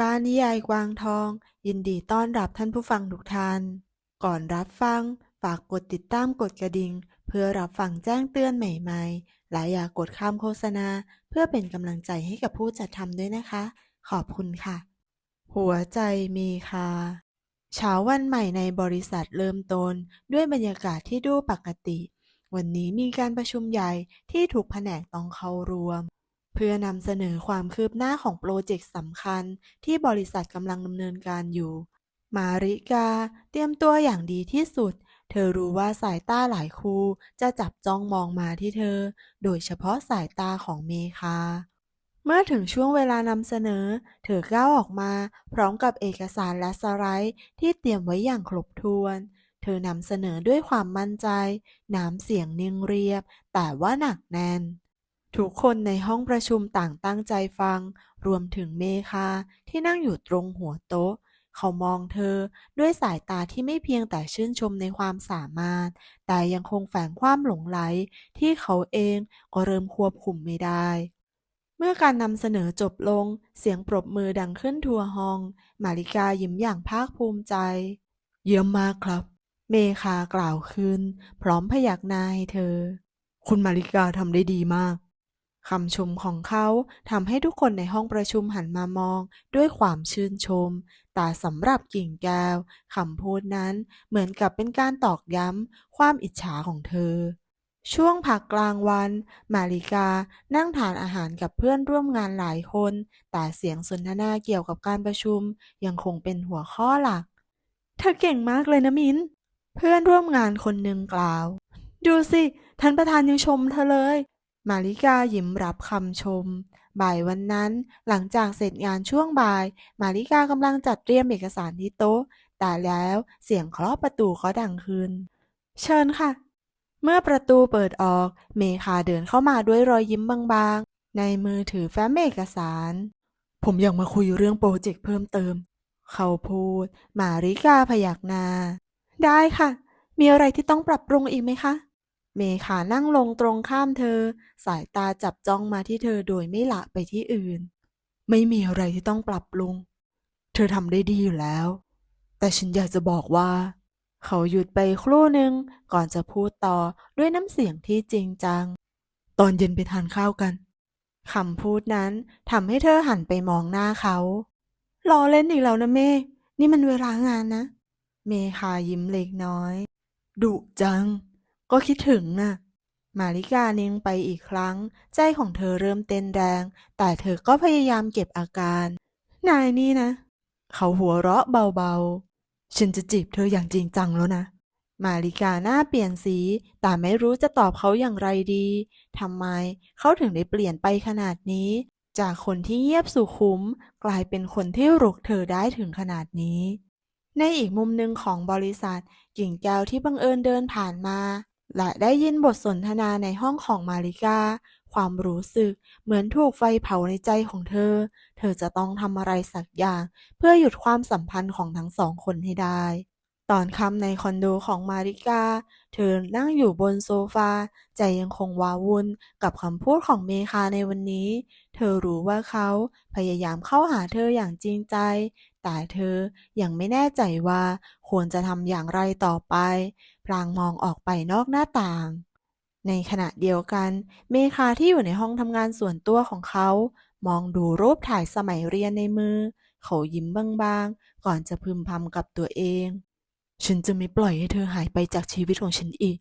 บ้านนิยายกวางทอง ยินดีต้อนรับท่านผู้ฟังทุกท่าน ก่อนรับฟัง ฝากกดติดตามกดกระดิ่ง เพื่อรับฟังแจ้งเตือนใหม่ๆ และอย่ากกดข้ามโฆษณา เพื่อเป็นกำลังใจให้กับผู้จัดทำด้วยนะคะ ขอบคุณค่ะ หัวใจมีค่าเช้าวันใหม่ในบริษัทเริ่มต้นด้วยบรรยากาศที่ดูปกติ วันนี้มีการประชุมใหญ่ที่ทุกแผนกต้องเข้าร่วม เพื่อนำเสนอความคืบหน้าของโปรเจกต์สำคัญที่บริษัทกำลังดำเนินการอยู่ มาริกาเตรียมตัวอย่างดีที่สุด เธอรู้ว่าสายตาหลายคู่จะจับจ้องมองมาที่เธอ โดยเฉพาะสายตาของเมคา เมื่อถึงช่วงเวลานำเสนอ เธอก้าวออกมา พร้อมกับเอกสารและสไลด์ที่เตรียมไว้อย่างครบถ้วน เธอนำเสนอด้วยความมั่นใจ น้ำเสียงนิ่งเรียบ แต่ว่าหนักแน่น ทุกคนในห้องประชุมต่างตั้งใจฟัง รวมถึงเมคาที่นั่งอยู่ตรงหัวโต๊ะ เขามองเธอด้วยสายตาที่ไม่เพียงแต่ชื่นชมในความสามารถ แต่ยังคงแฝงความหลงไหลที่เขาเองก็เริ่มควบคุมไม่ได้ เมื่อการนำเสนอจบลง เสียงปรบมือดังขึ้นทั่วห้อง มาริกายิ้มอย่างภาคภูมิใจ เยี่ยมมากครับ เมคากล่าวขึ้น พร้อมพยักหน้าให้เธอ คุณมาริกาทำได้ดีมาก คำชมของเขาทำให้ทุกคนในห้องประชุมหันมามอง ด้วยความชื่นชม แต่สำหรับกิ่งแก้วคำพูดนั้นเหมือนกับเป็นการตอกย้ำความอิจฉาของเธอ ช่วงพักกลางวัน มาริกานั่งทานอาหารกับเพื่อนร่วมงานหลายคน แต่เสียงสนทนาเกี่ยวกับการประชุมยังคงเป็นหัวข้อหลัก เธอเก่งมากเลยนะมินเพื่อนร่วมงานคนหนึ่งกล่าว ดูสิท่านประธานยังชมเธอเลย มาริกายิ้มรับคำชม บ่ายวันนั้น หลังจากเสร็จงานช่วงบ่าย มาริกากำลังจัดเตรียมเอกสารที่โต๊ะ แต่แล้วเสียงเคาะประตูก็ดังขึ้น เชิญค่ะ เมื่อประตูเปิดออก เมคาเดินเข้ามาด้วยรอยยิ้มบางๆ ในมือถือแฟ้มเอกสาร ผมอยากมาคุยเรื่องโปรเจกต์เพิ่มเติม เขาพูด มาริกาพยักหน้า ได้ค่ะ มีอะไรที่ต้องปรับปรุงอีกไหมคะ เมคานั่งลงตรงข้ามเธอ สายตาจับจ้องมาที่เธอโดยไม่ละไปที่อื่น ไม่มีอะไรที่ต้องปรับปรุง เธอทำได้ดีอยู่แล้ว แต่ฉันอยากจะบอกว่า เขาหยุดไปครู่หนึ่งก่อนจะพูดต่อด้วยน้ำเสียงที่จริงจัง ตอนเย็นไปทานข้าวกันคำพูดนั้นทำให้เธอหันไปมองหน้าเขาล้อเล่นอีกแล้วนะเม นี่มันเวลางานนะ เมคายิ้มเล็กน้อย ดุจัง ก็คิดถึงน่ะมาริกานิ่งไปอีกครั้ง ใจของเธอเริ่มเต้นแรง แต่เธอก็พยายามเก็บอาการ นายนี่นะ เขาหัวเราะเบาๆ ฉันจะจีบเธออย่างจริงจังแล้วนะ มาริกาหน้าเปลี่ยนสี แต่ไม่รู้จะตอบเขาอย่างไรดีทำไมเขาถึงได้เปลี่ยนไปขนาดนี้ จากคนที่เงียบสุขุม กลายเป็นคนที่รุกเธอได้ถึงขนาดนี้ ในอีกมุมหนึ่งของบริษัทกิ่งแก้วที่บังเอิญเดินผ่านมา และได้ยินบทสนทนาในห้องของมาริกา ความรู้สึกเหมือนถูกไฟเผาในใจของเธอ เธอจะต้องทำอะไรสักอย่าง เพื่อหยุดความสัมพันธ์ของทั้งสองคนให้ได้ ตอนค่ำในคอนโดของมาริกา เธอนั่งอยู่บนโซฟา ใจยังคงว้าวุ่นกับคำพูดของเมคาในวันนี้ เธอรู้ว่าเขาพยายามเข้าหาเธออย่างจริงใจแต่เธอยังไม่แน่ใจว่าควรจะทำอย่างไรต่อไป พลางมองออกไปนอกหน้าต่าง ในขณะเดียวกัน เมคาที่อยู่ในห้องทำงานส่วนตัวของเขา มองดูรูปถ่ายสมัยเรียนในมือ เขายิ้มบางๆ ก่อนจะพึมพำกับตัวเอง ฉันจะไม่ปล่อยให้เธอหายไปจากชีวิตของฉันอีก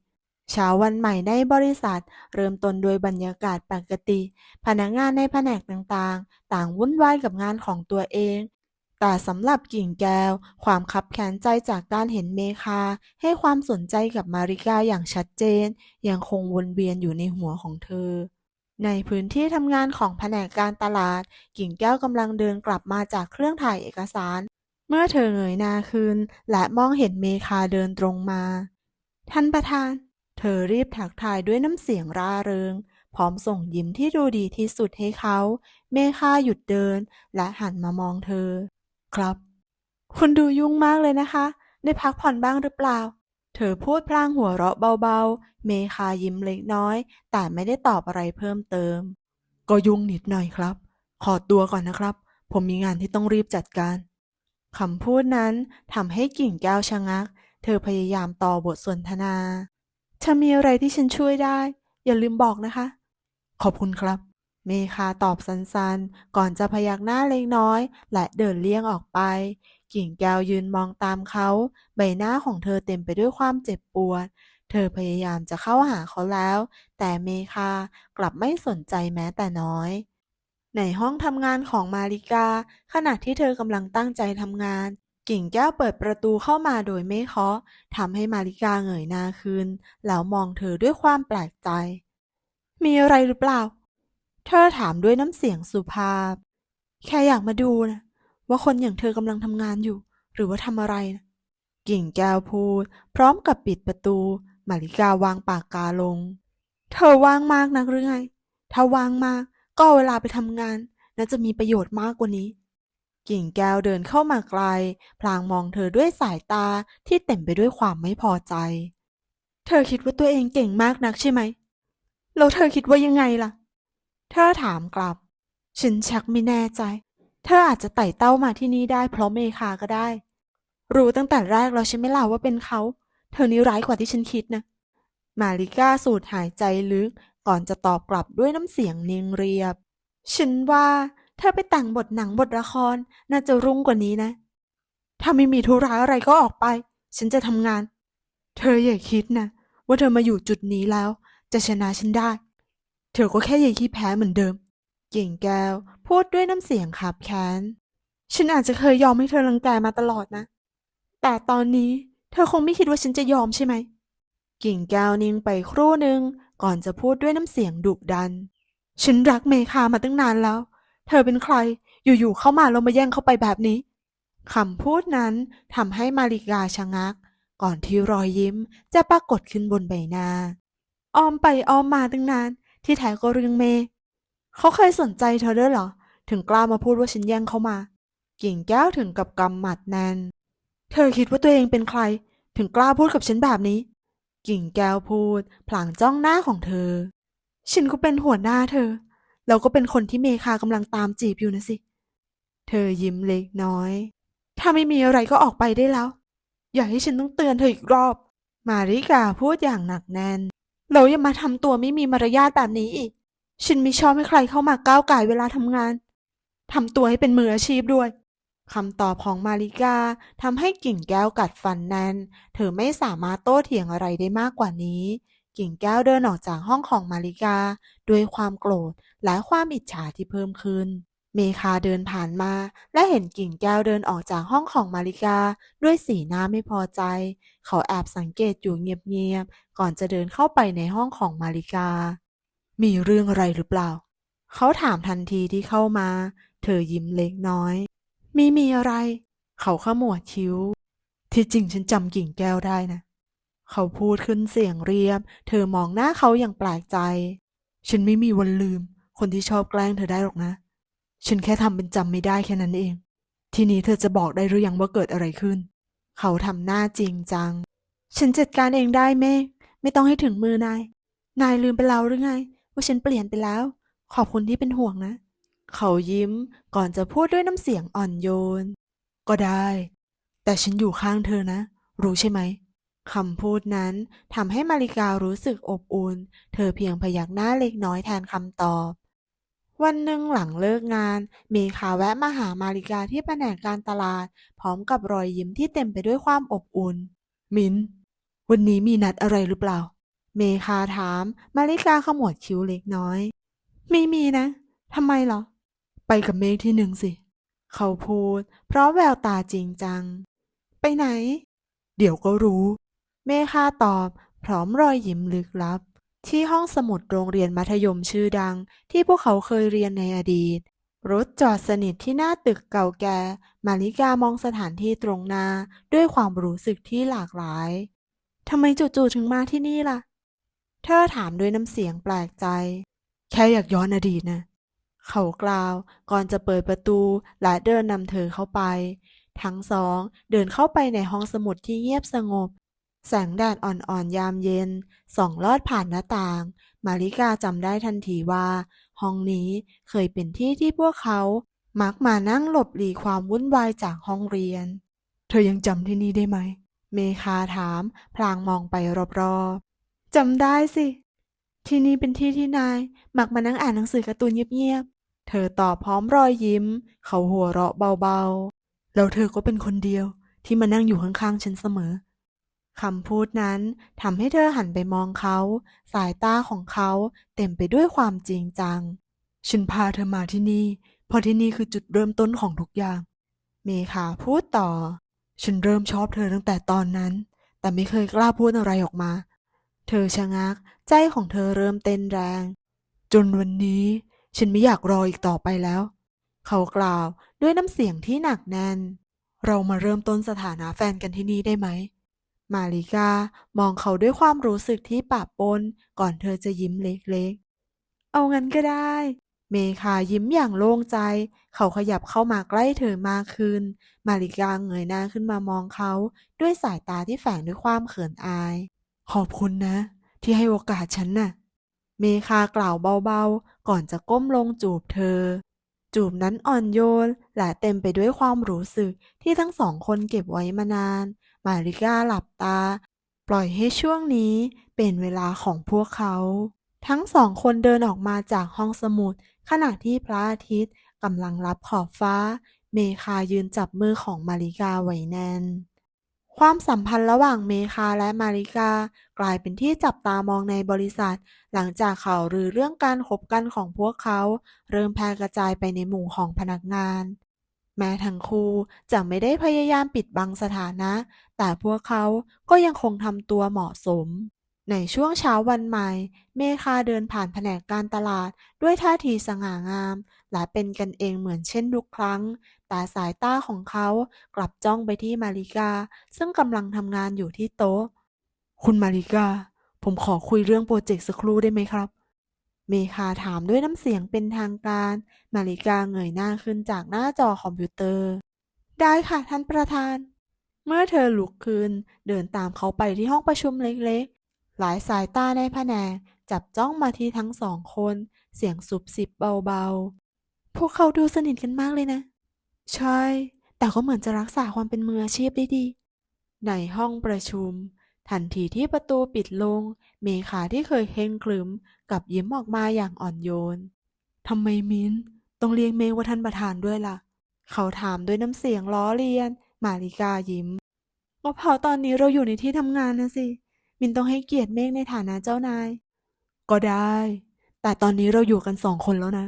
เช้าวันใหม่ในบริษัท เริ่มต้นด้วยบรรยากาศปกติ พนักงานในแผนกต่างๆ ต่างวุ่นวายกับงานของตัวเอง แต่สำหรับกิ่งแก้ว ความคับแค้นใจจากการเห็นเมคา ให้ความสนใจกับมาริกาอย่างชัดเจน ยังคงวนเวียนอยู่ในหัวของเธอ ในพื้นที่ทำงานของแผนกการตลาด กิ่งแก้วกำลังเดินกลับมาจากเครื่องถ่ายเอกสาร เมื่อเธอเงยหน้าขึ้น และมองเห็นเมคาเดินตรงมา ท่านประธาน เธอรีบทักทายด้วยน้ำเสียงร่าเริงพร้อมส่งยิ้มที่ดูดีที่สุดให้เขา เมคาหยุดเดิน และหันมามองเธอ ครับ คุณดูยุ่งมากเลยนะคะ ได้พักผ่อนบ้างหรือเปล่า เธอพูดพลางหัวเราะเบาๆ เมคายิ้มเล็กน้อย แต่ไม่ได้ตอบอะไรเพิ่มเติม ก็ยุ่งนิดหน่อยครับ ขอตัวก่อนนะครับ ผมมีงานที่ต้องรีบจัดการคำพูดนั้นทำให้กิ่งแก้วชะงัก เธอพยายามต่อบทสนทนาถ้ามีอะไรที่ฉันช่วยได้ อย่าลืมบอกนะคะ ขอบคุณครับ เมคาตอบสั้นๆ ก่อนจะพยักหน้าเล็กน้อย และเดินเลี่ยงออกไป กิ่งแก้วยืนมองตามเขา ใบหน้าของเธอเต็มไปด้วยความเจ็บปวด เธอพยายามจะเข้าหาเขาแล้ว แต่เมคากลับไม่สนใจแม้แต่น้อยในห้องทำงานของมาริกา ขณะที่เธอกำลังตั้งใจทำงาน กิ่งแก้วเปิดประตูเข้ามาโดยไม่เคาะทำให้มาริกาเงยหน้าขึ้นแล้วมองเธอด้วยความแปลกใจ มีอะไรหรือเปล่า เธอถามด้วยน้ำเสียงสุภาพ แค่อยากมาดูนะว่าคนอย่างเธอกำลังทำงานอยู่ หรือว่าทำอะไรนะกิ่งแก้วพูด พร้อมกับปิดประตู มาริกาวางปากกาลง เธอว่างมากนักหรือไง ถ้าว่างมากก็เวลาไปทำงาน น่าจะมีประโยชน์มากกว่านี้ กิ่งแก้วเดินเข้ามาไกล พลางมองเธอด้วยสายตาที่เต็มไปด้วยความไม่พอใจ เธอคิดว่าตัวเองเก่งมากนักใช่ไหมแล้วเธอคิดว่ายังไงล่ะ เธอถามกลับ ฉันชักไม่แน่ใจ เธออาจจะไต่เต้ามาที่นี่ได้เพราะเมคาก็ได้ รู้ตั้งแต่แรกแล้วใช่ไหมล่ะว่าเป็นเขา เธอนี่ร้ายกว่าที่ฉันคิดนะ มาริก้าสูดหายใจลึกก่อนจะตอบกลับด้วยน้ำเสียงเนียงเรียบ ฉันว่าเธอไปแต่งบทหนังบทละครน่าจะรุ่งกว่านี้นะ ถ้าไม่มีธุระอะไรก็ออกไป ฉันจะทำงาน เธออย่าคิดนะ ว่าเธอมาอยู่จุดนี้แล้ว จะชนะฉันได้ เธอก็แค่ยายขี้แพ้เหมือนเดิม เก่งแก้ว พูดด้วยน้ำเสียงขับแค้น ฉันอาจจะเคยยอมให้เธอรังแกมาตลอดนะ แต่ตอนนี้เธอคงไม่คิดว่าฉันจะยอมใช่ไหม กิ่งแก้วนิ่งไปครู่หนึ่งก่อนจะพูดด้วยน้ำเสียงดุดัน ฉันรักเมคามาตั้งนานแล้ว เธอเป็นใคร อยู่ๆเข้ามาแล้วมาแย่งเข้าไปแบบนี้คำพูดนั้นทำให้มาริกาชะงัก ก่อนที่รอยยิ้มจะปรากฏขึ้นบนใบหน้าอ้อมไปอ้อมมาตั้งนาน ที่แท้ก็เรื่องเมย์เขาเคยสนใจเธอด้วยเหรอ ถึงกล้ามาพูดว่าฉันแย่งเขามา กิ่งแก้วถึงกับกำหมัดแน่นเธอคิดว่าตัวเองเป็นใคร ถึงกล้าพูดกับฉันแบบนี้ กิ่งแก้วพูดพลางจ้องหน้าของเธอ ฉันก็เป็นหัวหน้าเธอ แล้วก็เป็นคนที่เมคากำลังตามจีบอยู่นะสิ เธอยิ้มเล็กน้อย ถ้าไม่มีอะไรก็ออกไปได้แล้ว อย่าให้ฉันต้องเตือนเธออีกรอบ มาริกาพูดอย่างหนักแน่น เราอย่ามาทำตัวไม่มีมารยาทแบบนี้อีก ฉันไม่ชอบให้ใครเข้ามาก้าวไก่เวลาทำงาน ทำตัวให้เป็นมืออาชีพด้วย คำตอบของมาริกาทำให้กิ่งแก้วกัดฟันแน่น เธอไม่สามารถโต้เถียงอะไรได้มากกว่านี้ กิ่งแก้วเดินออกจากห้องของมาริกา ด้วยความโกรธและความอิจฉาที่เพิ่มขึ้น เมคาเดินผ่านมา และเห็นกิ่งแก้วเดินออกจากห้องของมาริกา ด้วยสีหน้าไม่พอใจ เขาแอบสังเกตอยู่เงียบๆ ก่อนจะเดินเข้าไปในห้องของมาริกา มีเรื่องอะไรหรือเปล่า เขาถามทันทีที่เข้ามา เธอยิ้มเล็กน้อยม่มีอะไร เขาขมวดคิ้ว ที่จริงฉันจำกิ่งแก้วได้นะ เขาพูดขึ้นเสียงเรียบ เธอมองหน้าเขาอย่างแปลกใจ ฉันไม่มีวันลืม คนที่ชอบแกล้งเธอได้หรอกนะ ฉันแค่ทำเป็นจำไม่ได้แค่นั้นเอง ทีนี้เธอจะบอกได้หรือยังว่าเกิดอะไรขึ้น เขาทำหน้าจริงจัง ฉันจัดการเองได้เมฆไม่ต้องให้ถึงมือนาย นายลืมไปแล้วหรือไง ว่าฉันเปลี่ยนไปแล้ว ขอบคุณที่เป็นห่วงนะ เขายิ้มก่อนจะพูดด้วยน้ำเสียงอ่อนโยน ก็ได้ แต่ฉันอยู่ข้างเธอนะ รู้ใช่ไหมคำพูดนั้นทำให้มาริการู้สึกอบอุ่น เธอเพียงพยักหน้าเล็กน้อยแทนคำตอบ วันหนึ่งหลังเลิกงาน เมคาแวะมาหามาริกาที่แผนกการตลาด พร้อมกับรอยยิ้มที่เต็มไปด้วยความอบอุ่น มิน วันนี้มีนัดอะไรหรือเปล่า เมคาถาม มาริกาขมวดคิ้วเล็กน้อย ไม่มีนะ ทำไมเหรอ ไปกับเมฆที่หนึ่งสิ เขาพูด เพราะแววตาจริงจัง ไปไหน เดี๋ยวก็รู้ เมคาตอบ พร้อมรอยยิ้มลึกลับ ที่ห้องสมุดโรงเรียนมัธยมชื่อดัง ที่พวกเขาเคยเรียนในอดีต รถจอดสนิทที่หน้าตึกเก่าแก่ มาริกามองสถานที่ตรงหน้าด้วยความรู้สึกที่หลากหลายทำไมจู่ๆถึงมาที่นี่ล่ะ เธอถามด้วยน้ำเสียงแปลกใจ แค่อยากย้อนอดีตนะ เขากล่าวก่อนจะเปิดประตูและเดินนำเธอเข้าไป ทั้งสองเดินเข้าไปในห้องสมุดที่เงียบสงบ แสงแดดอ่อนๆยามเย็นส่องลอดผ่านหน้าต่าง มาริกาจำได้ทันทีว่า ห้องนี้เคยเป็นที่ที่พวกเขา มักมานั่งหลบหลีกความวุ่นวายจากห้องเรียน เธอยังจำที่นี่ได้ไหม เมคาถาม พลางมองไปรอบๆจำได้สิ ที่นี่เป็นที่ที่นาย มักมานั่งอ่านหนังสือการ์ตูนเงียบๆ เธอตอบพร้อมรอยยิ้ม เขาหัวเราะเบาๆ แล้วเธอก็เป็นคนเดียวที่มานั่งอยู่ข้างๆฉันเสมอ คำพูดนั้นทำให้เธอหันไปมองเขา สายตาของเขาเต็มไปด้วยความจริงจัง ฉันพาเธอมาที่นี่เพราะที่นี่คือจุดเริ่มต้นของทุกอย่าง เมคาพูดต่อ ฉันเริ่มชอบเธอตั้งแต่ตอนนั้น แต่ไม่เคยกล้าพูดอะไรออกมา เธอชะงัก ใจของเธอเริ่มเต้นแรง จนวันนี้ ฉันไม่อยากรออีกต่อไปแล้ว เขากล่าวด้วยน้ำเสียงที่หนักแน่น เรามาเริ่มต้นสถานะแฟนกันที่นี่ได้ไหม มาริกามองเขาด้วยความรู้สึกที่ปะปนก่อนเธอจะยิ้มเล็กๆ เอางั้นก็ได้ เมคายิ้มอย่างโล่งใจ เขาขยับเข้ามาใกล้เธอมากขึ้น มาริกาเงยหน้าขึ้นมามองเขาด้วยสายตาที่แฝงด้วยความเขินอาย ขอบคุณนะ ที่ให้โอกาสฉันน่ะ เมคากล่าวเบาๆ ก่อนจะก้มลงจูบเธอ จูบนั้นอ่อนโยนและเต็มไปด้วยความรู้สึกที่ทั้งสองคนเก็บไว้มานาน มาริก้าหลับตา ปล่อยให้ช่วงนี้เป็นเวลาของพวกเขา ทั้งสองคนเดินออกมาจากห้องสมุด ขณะที่พระอาทิตย์กำลังรับขอบฟ้า เมคายืนจับมือของมาริกาไว้แน่น ความสัมพันธ์ระหว่างเมคาและมาริกากลายเป็นที่จับตามองในบริษัท หลังจากข่าวลือเรื่องการคบกันของพวกเขา เริ่มแพร่กระจายไปในหมู่ของพนักงาน แม้ทั้งคู่จะไม่ได้พยายามปิดบังสถานะ แต่พวกเขาก็ยังคงทำตัวเหมาะสม ในช่วงเช้าวันใหม่ เมคาเดินผ่านแผนกการตลาดด้วยท่าทีสง่างาม และเป็นกันเองเหมือนเช่นทุกครั้ง แต่สายตาของเขากลับจ้องไปที่มาริกา ซึ่งกำลังทำงานอยู่ที่โต๊ะ คุณมาริกา ผมขอคุยเรื่องโปรเจกต์สักครู่ได้ไหมครับ เมคาถามด้วยน้ำเสียงเป็นทางการ มาริกาเงยหน้าขึ้นจากหน้าจอคอมพิวเตอร์ ได้ค่ะท่านประธาน เมื่อเธอลุกขึ้น เดินตามเขาไปที่ห้องประชุมเล็กๆ หลายสายตาในแผนกจับจ้องมาที่ทั้งสองคน เสียงสุบสิบเบาๆ พวกเขาดูสนิทกันมากเลยนะ ใช่ แต่ก็เหมือนจะรักษาความเป็นมืออาชีพได้ดี ในห้องประชุมทันทีที่ประตูปิดลง เมคาที่เคยเฮงครึม กลับยิ้มออกมาอย่างอ่อนโยน ทำไมมิ้น ต้องเรียกเมฆว่าท่านประธานด้วยล่ะ เขาถามด้วยน้ำเสียงล้อเลียน มาริกายิ้มก็เพราะตอนนี้เราอยู่ในที่ทำงานนะสิ มินต้องให้เกียรติเมฆในฐานะเจ้านาย ก็ได้ แต่ตอนนี้เราอยู่กันสองคนแล้วนะ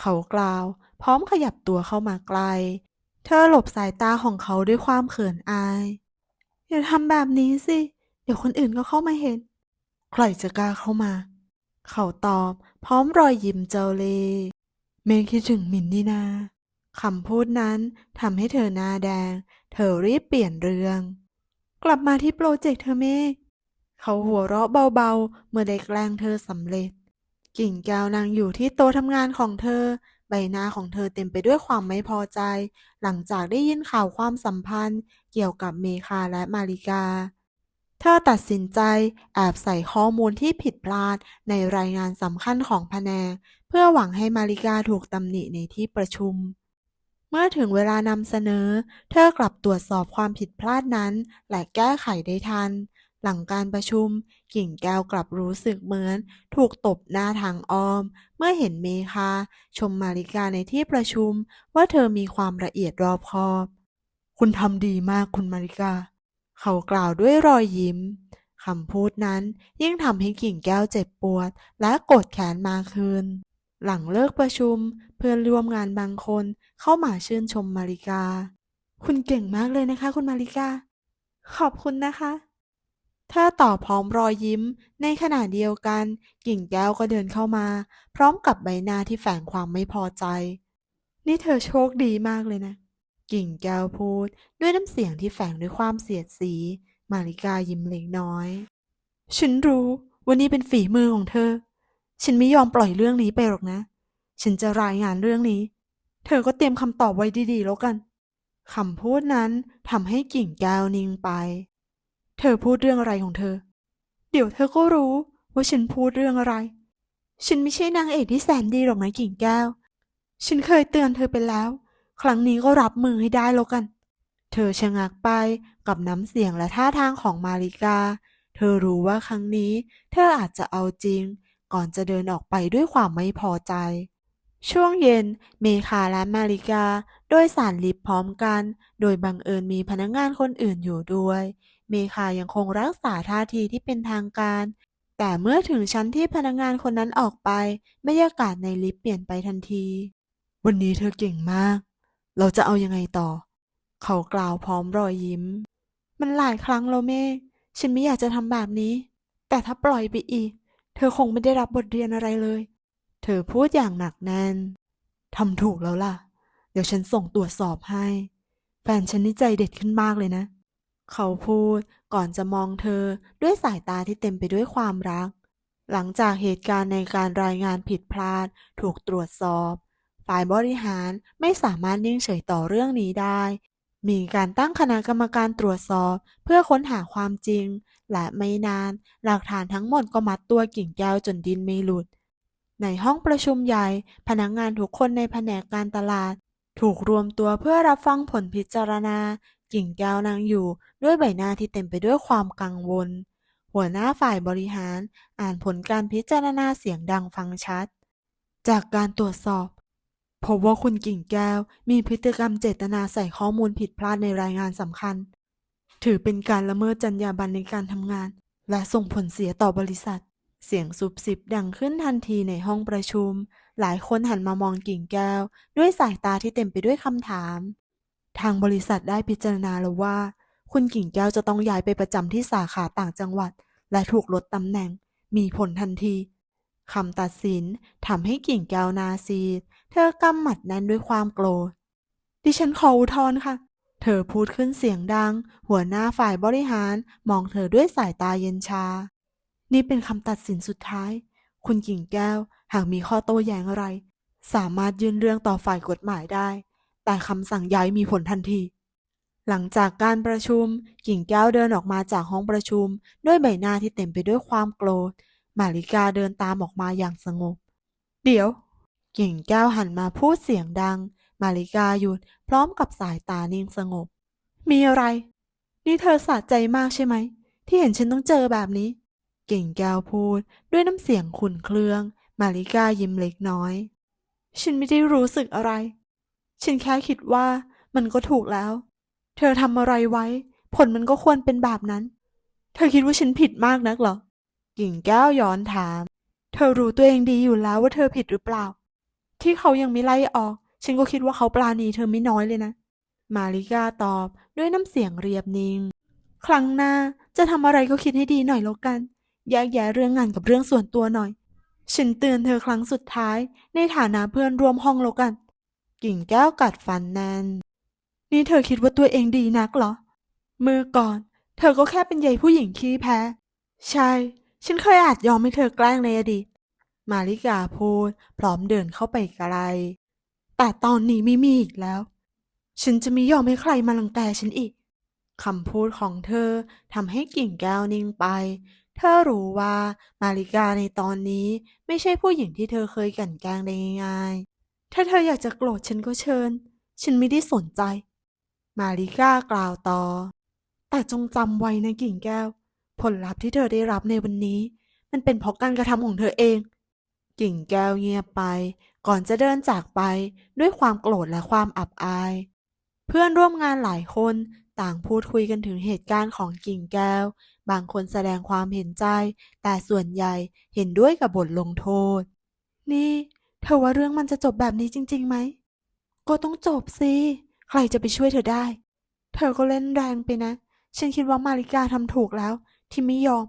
เขากล่าว พร้อมขยับตัวเข้ามาใกล เธอหลบสายตาของเขาด้วยความเขินอาย อย่าทำแบบนี้สิ เดี๋ยวคนอื่นก็เข้ามาเห็น ใครจะกล้าเข้ามา เขาตอบพร้อมรอยยิ้มเจ้าเล่เมย์คิดถึงมินนี่นาคำพูดนั้นทำให้เธอหน้าแดง เธอรีบเปลี่ยนเรื่อง กลับมาที่โปรเจกต์เธอเมฆเขาหัวเราะเบาๆ เมื่อได้แกล้งเธอสำเร็จ กิ่งแก้วนั่งอยู่ที่โต๊ะทำงานของเธอ ใบหน้าของเธอเต็มไปด้วยความไม่พอใจ หลังจากได้ยินข่าวความสัมพันธ์ เกี่ยวกับเมคาและมาริกา เธอตัดสินใจแอบใส่ข้อมูลที่ผิดพลาดในรายงานสำคัญของแผนก เพื่อหวังให้มาริกาถูกตำหนิในที่ประชุม เมื่อถึงเวลานำเสนอ เธอกลับตรวจสอบความผิดพลาดนั้น และแก้ไขได้ทัน หลังการประชุม กิ่งแก้วกลับรู้สึกเหมือน ถูกตบหน้าทางอ้อม เมื่อเห็นเมคา ชมมาริกาในที่ประชุม ว่าเธอมีความละเอียดรอบคอบ คุณทำดีมากคุณมาริกา เขากล่าวด้วยรอยยิ้มคำพูดนั้นยิ่งทำให้กิ่งแก้วเจ็บปวด และโกรธแค้นมากขึ้นหลังเลิกประชุมเพื่อนร่วมงานบางคนเข้ามาชื่นชมมาริกา คุณเก่งมากเลยนะคะ คุณมาริกา ขอบคุณนะคะเธอตอบพร้อมรอยยิ้ม ในขณะเดียวกัน กิ่งแก้วก็เดินเข้ามา พร้อมกับใบหน้าที่แฝงความไม่พอใจ นี่เธอโชคดีมากเลยนะ กิ่งแก้วพูด ด้วยน้ำเสียงที่แฝงด้วยความเสียดสี มาริกายิ้มเล็กน้อย ฉันรู้ว่านี่เป็นฝีมือของเธอ ฉันไม่ยอมปล่อยเรื่องนี้ไปหรอกนะ ฉันจะรายงานเรื่องนี้ เธอก็เตรียมคำตอบไว้ดีๆแล้วกันคำพูดนั้นทำให้กิ่งแก้วนิ่งไป เธอพูดเรื่องอะไรของเธอ เดี๋ยวเธอก็รู้ว่าฉันพูดเรื่องอะไร ฉันไม่ใช่นางเอกที่แสนดีหรอกนะกิ่งแก้ว ฉันเคยเตือนเธอไปแล้ว ครั้งนี้ก็รับมือให้ได้แล้วกัน เธอชะงักไปกับน้ำเสียงและท่าทางของมาริกา เธอรู้ว่าครั้งนี้ เธออาจจะเอาจริง ก่อนจะเดินออกไปด้วยความไม่พอใจ ช่วงเย็น เมคาและมาริกา โดยสารลิฟพร้อมกัน โดยบังเอิญมีพนักงานคนอื่นอยู่ด้วย เมคายังคงรักษาท่าทีที่เป็นทางการแต่เมื่อถึงชั้นที่พนักงานคนนั้นออกไปบรรยากาศในลิฟต์เปลี่ยนไปทันที วันนี้เธอเก่งมาก เราจะเอายังไงต่อ เขากล่าวพร้อมรอยยิ้ม มันหลายครั้งแล้วเมฆฉันไม่อยากจะทำแบบนี้ แต่ถ้าปล่อยไปอีก เธอคงไม่ได้รับบทเรียนอะไรเลย เธอพูดอย่างหนักแน่นทำถูกแล้วล่ะ เดี๋ยวฉันส่งตรวจสอบให้ แฟนฉันนี่ใจเด็ดขึ้นมากเลยนะ เขาพูดก่อนจะมองเธอด้วยสายตาที่เต็มไปด้วยความรัก หลังจากเหตุการณ์ในการรายงานผิดพลาดถูกตรวจสอบ ฝ่ายบริหารไม่สามารถนิ่งเฉยต่อเรื่องนี้ได้ มีการตั้งคณะกรรมการตรวจสอบ เพื่อค้นหาความจริง และไม่นาน หลักฐานทั้งหมดก็มัดตัวกิ่งแก้วจนดินไม่หลุด ในห้องประชุมใหญ่ พนักงานทุกคนในแผนกการตลาด ถูกรวมตัวเพื่อรับฟังผลพิจารณา กิ่งแก้วนั่งอยู่ด้วยใบหน้าที่เต็มไปด้วยความกังวล หัวหน้าฝ่ายบริหาร อ่านผลการพิจารณาเสียงดังฟังชัด จากการตรวจสอบ พบว่าคุณกิ่งแก้วมีพฤติกรรมเจตนาใส่ข้อมูลผิดพลาดในรายงานสำคัญ ถือเป็นการละเมิดจรรยาบรรณในการทำงาน และส่งผลเสียต่อบริษัท เสียงซุบซิบดังขึ้นทันทีในห้องประชุม หลายคนหันมามองกิ่งแก้ว ด้วยสายตาที่เต็มไปด้วยคำถาม ทางบริษัทได้พิจารณาแล้วว่า คุณกิ่งแก้วจะต้องย้ายไปประจำที่สาขาต่างจังหวัด และถูกลดตำแหน่ง มีผลทันทีคำตัดสินทำให้กิ่งแก้วนาซีด เธอกำหมัดแน่นด้วยความโกรธ ดิฉันขออุทธรณ์ค่ะ เธอพูดขึ้นเสียงดัง หัวหน้าฝ่ายบริหารมองเธอด้วยสายตาเย็นชา นี่เป็นคำตัดสินสุดท้าย คุณกิ่งแก้วหากมีข้อโต้แย้งอะไร สามารถยื่นเรื่องต่อฝ่ายกฎหมายได้ แต่คำสั่งย้ายมีผลทันที หลังจากการประชุม กิ่งแก้วเดินออกมาจากห้องประชุม ด้วยใบหน้าที่เต็มไปด้วยความโกรธ มาริกาเดินตามออกมาอย่างสงบ เดี๋ยว กิ่งแก้วหันมาพูดเสียงดัง มาริกาหยุดพร้อมกับสายตานิ่งสงบ มีอะไร นี่เธอสะใจมากใช่ไหม ที่เห็นฉันต้องเจอแบบนี้ กิ่งแก้วพูดด้วยน้ำเสียงขุ่นเครื่อง มาริกายิ้มเล็กน้อย ฉันไม่ได้รู้สึกอะไร ฉันแค่คิดว่ามันก็ถูกแล้ว เธอทำอะไรไว้ ผลมันก็ควรเป็นแบบนั้น เธอคิดว่าฉันผิดมากนักเหรอ กิ่งแก้วย้อนถาม เธอรู้ตัวเองดีอยู่แล้วว่าเธอผิดหรือเปล่า ที่เขายังไม่ไล่ออก ฉันก็คิดว่าเขาปราณีเธอไม่น้อยเลยนะ มาริกาตอบด้วยน้ำเสียงเรียบนิ่ง ครั้งหน้าจะทำอะไรก็คิดให้ดีหน่อยแล้วกันแยกแยะเรื่องงานกับเรื่องส่วนตัวหน่อย ฉันเตือนเธอครั้งสุดท้ายในฐานะเพื่อนร่วมห้องแล้วกัน กิ่งแก้วกัดฟันแน่น นี่เธอคิดว่าตัวเองดีนักเหรอ เมื่อก่อน เธอก็แค่เป็นใหญ่ผู้หญิงขี้แพ้ ใช่ ฉันเคยอาจยอมให้เธอแกล้งในอดีต มาริกาพูด พร้อมเดินเข้าไปไกล แต่ตอนนี้ไม่มีอีกแล้ว ฉันจะไม่ยอมให้ใครมาลังแกฉันอีกคำพูดของเธอทำให้กิ่งแก้วนิ่งไป เธอรู้ว่ามาริกาในตอนนี้ไม่ใช่ผู้หญิงที่เธอเคยกั่นแกล้งได้ง่ายๆถ้าเธออยากจะโกรธฉันก็เชิญ ฉันไม่ได้สนใจ มาริกากล่าวต่อ แต่จงจำไว้นะกิ่งแก้ว ผลลัพธ์ที่เธอได้รับในวันนี้ มันเป็นเพราะการกระทำของเธอเอง กิ่งแก้วเงียบไป ก่อนจะเดินจากไปด้วยความโกรธและความอับอาย เพื่อนร่วมงานหลายคนต่างพูดคุยกันถึงเหตุการณ์ของกิ่งแก้ว บางคนแสดงความเห็นใจ แต่ส่วนใหญ่เห็นด้วยกับบทลงโทษ นี่ เธอว่าเรื่องมันจะจบแบบนี้จริงๆไหม ก็ต้องจบสิ ใครจะไปช่วยเธอได้ เธอก็เล่นแรงไปนะ ฉันคิดว่ามาริกาทำถูกแล้ว ที่ไม่ยอม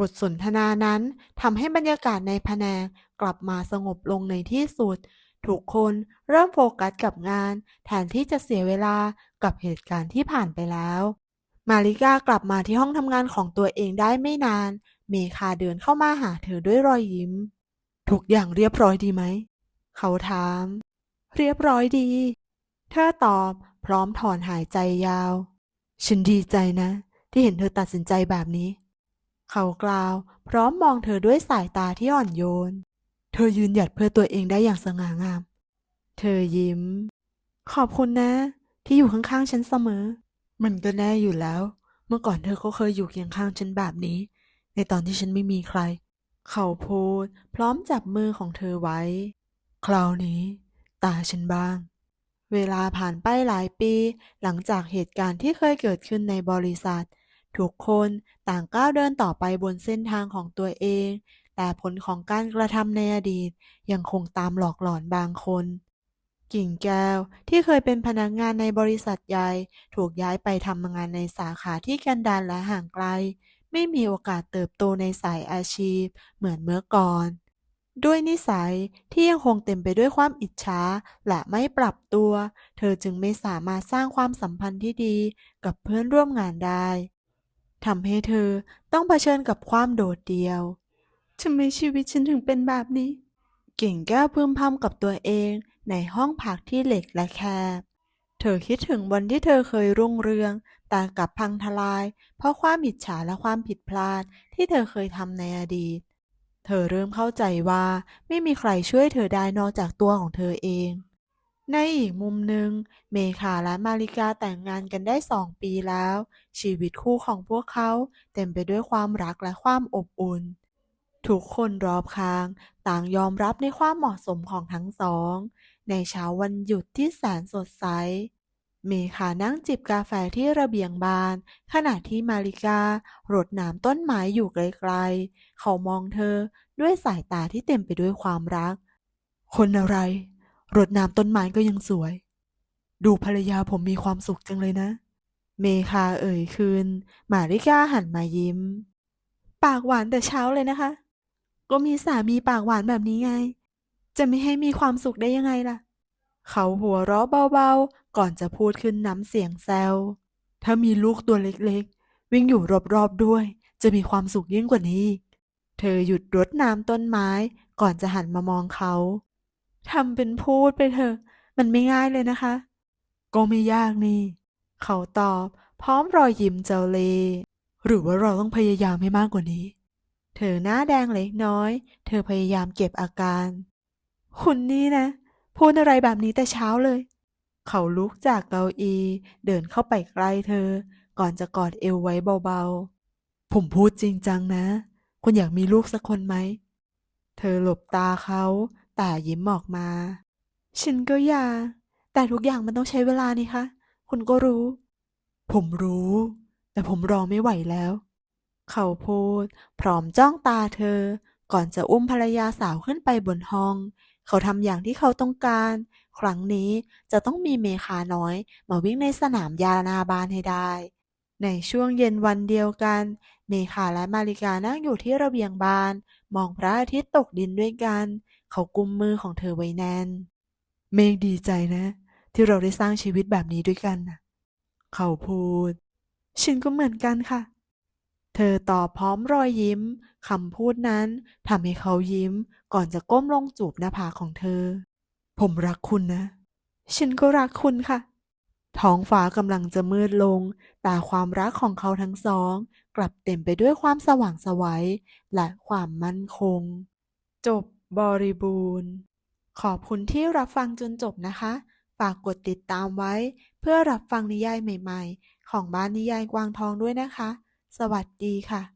บทสนทนานั้นทำให้บรรยากาศในแผนกกลับมาสงบลงในที่สุด ทุกคนเริ่มโฟกัสกับงาน แทนที่จะเสียเวลากับเหตุการณ์ที่ผ่านไปแล้ว มาริกากลับมาที่ห้องทำงานของตัวเองได้ไม่นาน เมคาเดินเข้ามาหาเธอด้วยรอยยิ้ม ทุกอย่างเรียบร้อยดีไหม เขาถาม เรียบร้อยดี เธอตอบพร้อมถอนหายใจยาว ฉันดีใจนะ ที่เห็นเธอตัดสินใจแบบนี้ เขากล่าว พร้อมมองเธอด้วยสายตาที่อ่อนโยน เธอยืนหยัดเพื่อตัวเองได้อย่างสง่างาม เธอยิ้ม ขอบคุณนะ ที่อยู่ข้างๆฉันเสมอ มันก็แน่อยู่แล้ว เมื่อก่อนเธอก็เคยอยู่เคียงข้างฉันแบบนี้ ในตอนที่ฉันไม่มีใคร เขาพูด พร้อมจับมือของเธอไว้ คราวนี้ ตาฉันบ้าง เวลาผ่านไปหลายปี หลังจากเหตุการณ์ที่เคยเกิดขึ้นในบริษัท ทุกคนต่างก้าวเดินต่อไปบนเส้นทางของตัวเอง แต่ผลของการกระทำในอดีตยังคงตามหลอกหลอนบางคน กิ่งแก้วที่เคยเป็นพนักงานในบริษัทใหญ่ถูกย้ายไปทำงานในสาขาที่กันดารและห่างไกล ไม่มีโอกาสเติบโตในสายอาชีพเหมือนเมื่อก่อน ด้วยนิสัยที่ยังคงเต็มไปด้วยความอิจฉาและไม่ปรับตัว เธอจึงไม่สามารถสร้างความสัมพันธ์ที่ดีกับเพื่อนร่วมงานได้ ทำให้เธอต้องเผชิญกับความโดดเดี่ยว ทำไมชีวิตฉันถึงเป็นแบบนี้เก่งแก้วพึมพำกับตัวเองในห้องพักที่เหล็กและแคบ เธอคิดถึงวันที่เธอเคยรุ่งเรือง แต่กลับพังทลาย เพราะความอิจฉาและความผิดพลาดที่เธอเคยทำในอดีต เธอเริ่มเข้าใจว่าไม่มีใครช่วยเธอได้นอกจากตัวของเธอเอง ในอีกมุมหนึ่งเมคาและมาริกาแต่งงานกันได้สองปีแล้ว ชีวิตคู่ของพวกเขาเต็มไปด้วยความรักและความอบอุ่น ทุกคนรอบข้าง ต่างยอมรับในความเหมาะสมของทั้งสอง ในเช้าวันหยุดที่แสนสดใส เมคานั่งจิบกาแฟที่ระเบียงบ้าน ขณะที่มาริการดน้ำต้นไม้อยู่ไกลๆ เขามองเธอด้วยสายตาที่เต็มไปด้วยความรัก คนอะไร รดน้ำต้นไม้ก็ยังสวย ดูภรรยาผมมีความสุขจังเลยนะ เมคาเอ่ยคืนมาริกาหันมายิ้ม ปากหวานแต่เช้าเลยนะคะ ก็มีสามีปากหวานแบบนี้ไง จะไม่ให้มีความสุขได้ยังไงล่ะ เขาหัวเราะเบาๆ ก่อนจะพูดขึ้นน้ำเสียงแซว ถ้ามีลูกตัวเล็กๆ วิ่งอยู่รอบๆด้วย จะมีความสุขยิ่งกว่านี้ เธอหยุดรดน้ำต้นไม้ก่อนจะหันมามองเขา ทำเป็นพูดไปเถอะ มันไม่ง่ายเลยนะคะ ก็ไม่ยากนี่ เขาตอบพร้อมรอยยิ้มเจ้าเล่ห์หรือว่าเราต้องพยายามให้มากกว่านี้ เธอหน้าแดงเล็กน้อย เธอพยายามเก็บอาการ คุณนี่นะ พูดอะไรแบบนี้แต่เช้าเลย เขาลุกจากเก้าอี้เดินเข้าไปใกล้เธอ ก่อนจะกอดเอวไว้เบาๆ ผมพูดจริงจังนะ คุณอยากมีลูกสักคนไหม เธอหลบตาเขา แต่ยิ้มออกมา ฉันก็อยากแต่ทุกอย่างมันต้องใช้เวลานี่คะ คุณก็รู้ ผมรู้ แต่ผมรอไม่ไหวแล้ว เขาพูด พร้อมจ้องตาเธอ ก่อนจะอุ้มภรรยาสาวขึ้นไปบนห้อง เขาทำอย่างที่เขาต้องการ ครั้งนี้จะต้องมีเมคาน้อย มาวิ่งในสนามยานาบานให้ได้ ในช่วงเย็นวันเดียวกัน เมคาและมาริกานั่งอยู่ที่ระเบียงบ้าน มองพระอาทิตย์ตกดินด้วยกัน เขากุมมือของเธอไว้แน่น เมฆดีใจนะ ที่เราได้สร้างชีวิตแบบนี้ด้วยกันนะเขาพูด ฉันก็เหมือนกันค่ะ เธอตอบพร้อมรอยยิ้มคำพูดนั้นทำให้เขายิ้มก่อนจะก้มลงจูบหน้าผากของเธอ ผมรักคุณนะ ฉันก็รักคุณค่ะ ท้องฟ้ากำลังจะมืดลง แต่ความรักของเขาทั้งสอง กลับเต็มไปด้วยความสว่างไสวัยและความมั่นคง จบ บริบูรณ์ ขอบคุณที่รับฟังจนจบนะคะ ฝากกดติดตามไว้ เพื่อรับฟังนิยายใหม่ ๆ ของบ้านนิยายกวางทองด้วยนะคะ สวัสดีค่ะ